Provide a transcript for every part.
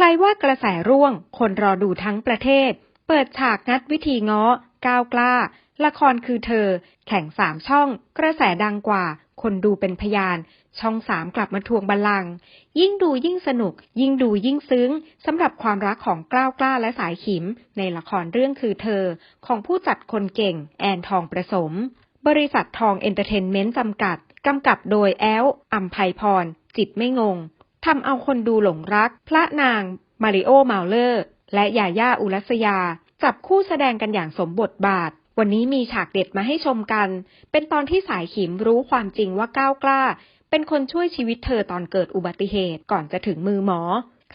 ใครว่ากระแสร่วง คนรอดูทั้งประเทศ เปิดฉากงัดวิธีง้อ ก้าวกล้า ละครคือเธอ แข่งสามช่อง กระแสดังกว่า คนดูเป็นพยาน ช่องสามกลับมาทวงบัลลังก์ยิ่งดูยิ่งสนุก ยิ่งดูยิ่งซึ้งสำหรับความรักของกล้าวกล้าและสายขิม ในละครเรื่องคือเธอ ของผู้จัดคนเก่ง แอนทองประสม บริษัททองเอนเตอร์เทนเมนต์จำกัดกำกับโดยแอลอัมไพพร จิตไม่งง ทำเอาคนดูหลงรัก พระนาง มาริโอมาเลอร์ และยาย่าอุรัสยา จับคู่แสดงกันอย่างสมบทบาท วันนี้มีฉากเด็ดมาให้ชมกัน เป็นตอนที่สายขิมรู้ความจริงว่าก้าวกล้า เป็นคนช่วยชีวิตเธอตอนเกิดอุบัติเหตุก่อนจะถึงมือหมอ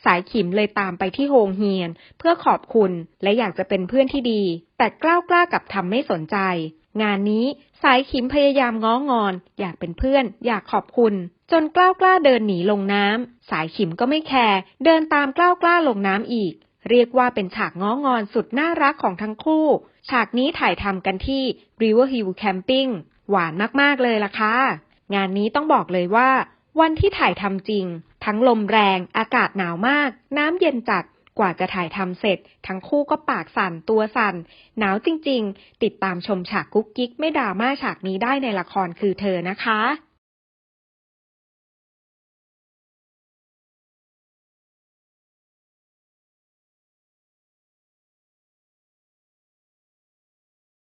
สายขิมเลยตามไปที่โฮงเฮียน เพื่อขอบคุณและอยากจะเป็นเพื่อนที่ดี แต่กล้าวกล้ากับทำไม่สนใจ งานนี้สายขิมพยายามง้องอน อยากเป็นเพื่อน อยากขอบคุณ จนกล้าวกล้าเดินหนีลงน้ำสายขิมก็ไม่แคร์เดินตามกล้าวกล้าลงน้ำอีก เรียกว่าเป็นฉากง้องอนสุดน่ารักของทั้งคู่ ฉากนี้ถ่ายทำกันที่ River Hill Camping หวานมากๆเลยล่ะค่ะงานนี้ต้องบอกเลยว่า วันที่ถ่ายทำจริง ทั้งลมแรง อากาศหนาวมาก น้ำเย็นจัดกว่าจะถ่ายทำเสร็จ ทั้งคู่ก็ปากสั่นตัวสั่น หนาวจริง ๆ ติดตามชมฉากกุ๊กกิ๊กไม่ดราม่าฉากนี้ได้ในละครคือเธอนะคะ